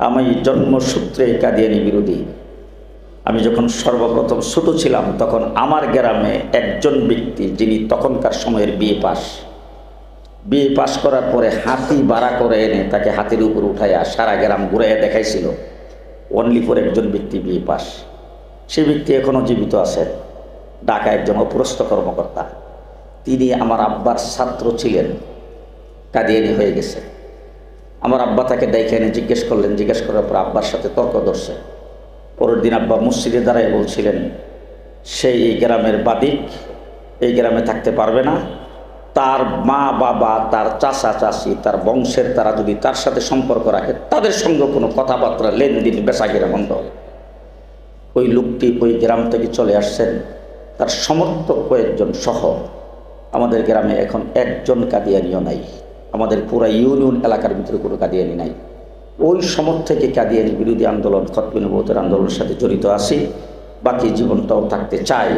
আমি জন্মসূত্রে কাদিয়ানি বিরোধী। আমি যখন সর্বপ্রথম ছোট ছিলাম, তখন আমার গ্রামে একজন ব্যক্তি, যিনি তখনকার সময়ের বিয়ে পাস। বিয়ে পাস করার পরে হাতি ভাড়া করে এনে তাকে হাতির উপর উঠাইয়া সারা গ্রাম ঘুরাইয়া দেখাইছিল। অনলি ফর একজন ব্যক্তি বিয়ে পাস। সে ব্যক্তি এখনও জীবিত আছেন ঢাকা একজন অপরস্থ কর্মকর্তা। তিনি আমার আব্বার ছাত্র ছিলেন। কাদিয়ানি হয়ে গেছে। আমার আব্বা তাকে ডাইকে এনে জিজ্ঞেস করলেন, জিজ্ঞেস করার পর আব্বার সাথে তর্ক ধরছে। পরের দিন আব্বা মসজিদে দাঁড়ায় বলছিলেন, সেই এই গ্রামের বাদিক এই গ্রামে থাকতে পারবে না। তার মা বাবা, তার চাচা চাচি তার বংশের তারা যদি তার সাথে সম্পর্ক রাখে, তাদের সঙ্গে কোনো কথাবার্তা, লেনদেন বেসাগিরা বন্ধ। ওই লোকটি ওই গ্রাম থেকে চলে আসছেন। তার সমর্থক কয়েকজন সহ আমাদের গ্রামে এখন একজন কাদিয়ানিও নাই। আমাদের পুরো ইউনিয়ন এলাকার ভিতরে কোনো কাদিয়ানি নাই। ওই সমর থেকে কাদিয়ানি বিরোধী আন্দোলন খতবিনবতের আন্দোলনের সাথে জড়িত আছি। বাকি জীবনটাও থাকতে চাই।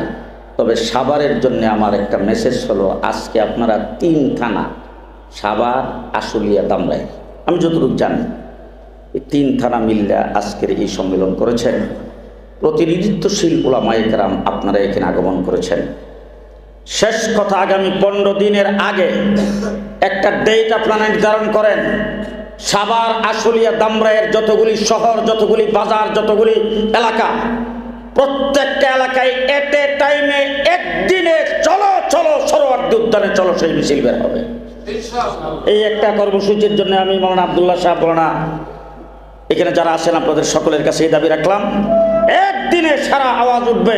তবে সাভারের জন্য আমার একটা মেসেজ হলো, আজকে আপনারা তিন থানা, সাভার, আশুলিয়া, দামরাই, আমি যতটুকু জানি, এই তিন থানা মিল্লা আজকের এই সম্মেলন করেছেন। প্রতিনিধিত্বশীল ওলামাইকরাম আপনারা এখানে আগমন করেছেন। শেষ কথা আগামী পনেরো দিনের আগে একটা ডেট আপনারা নির্ধারণ করেন। সাভার, আশুলিয়া, দামরাইয়ের যতগুলি শহর, যতগুলি বাজার, যতগুলি এলাকা, প্রত্যেকটা এলাকায় এট এ টাইমে একদিনে চলো চলো সরোয়ার্দী উদ্যানে চলো, সেই মিছিল বের হবে। এই একটা কর্মসূচির জন্য আমি মৌলানা আবদুল্লাহ সাহেব, মৌলানা, এখানে যারা আছেন আপনাদের সকলের কাছে এই দাবি রাখলাম। একদিনে সারা আওয়াজ উঠবে।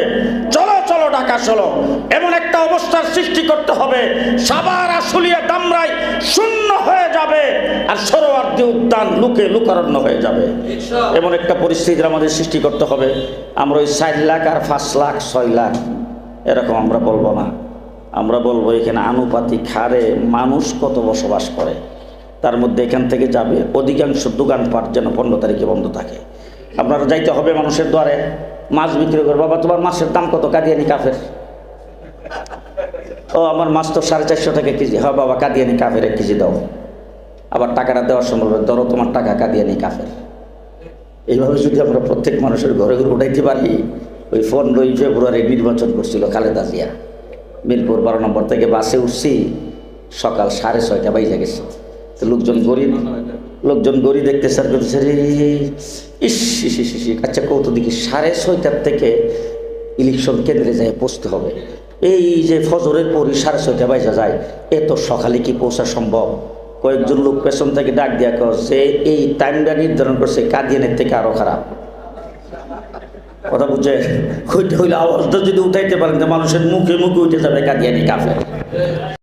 চলো চলো ঢাকা চলো। এমন একটা অবস্থার সৃষ্টি করতে হবে। সাবার আশুলিয়া দামরাই শূন্য হয়ে যাবে আর সরোয়ার্দী উদ্যান লুকে লুকারণ্য হয়ে যাবে। এমন একটা পরিস্থিতির আমাদের সৃষ্টি করতে হবে। আমরা ওই ষাট লাখ আর পাঁচ লাখ ছয় লাখ এরকম আমরা বলব না। আমরা বলব এখানে আনুপাতিক হারে মানুষ কত বসবাস করে। তার মধ্যে এখান থেকে যাবে। অধিকাংশ দোকানপাট যেন পনেরো তারিখে বন্ধ থাকে। আপনারা যাইতে হবে মানুষের দ্বারে মাছ বিক্রি করে বাবা তোমার মাছের দাম কত? কাদিয়ানি কাফের। ও আমার মাছ তো সাড়ে চারশো টাকা কেজি। হয় বাবা কাদিয়ানি কাফের এক কেজি দাও। আবার টাকাটা দেওয়ার সময় বলবে, ধরো তোমার টাকা কাদিয়ানি কাফের। এইভাবে যদি আমরা প্রত্যেক মানুষের ঘরে ঘরে উঠাইতে পারি ওই পনেরোই ফেব্রুয়ারি নির্বাচন করছিল খালেদা জিয়া। মিরপুর বারো নম্বর থেকে বাসে উঠছি সকাল সাড়ে ছয়টা বাইজে গেছে। তো লোকজন গরিব। লোকজন গড়ি দেখতে স্যার করতেছে রে আচ্ছা কৌত দেখি সাড়ে ছয়টার থেকে ইলেকশন কেন্দ্রে যায় পৌঁছতে হবে। এই যে ফজরের পরই সাড়ে ছয়টা বাইজা যায় এত সকালে কি পৌঁছা সম্ভব? কয়েকজন লোক পেছন থেকে ডাক দিয়া করছে এই টাইমটা নির্ধারণ করছে, কাদিয়ানের থেকে আরও খারাপ। কথা বুঝছে হইতে হইলে আওয়াজটা যদি উঠাইতে পারেন মানুষের মুখে মুখে উঠে যাবে কাদিয়ানি কাফের।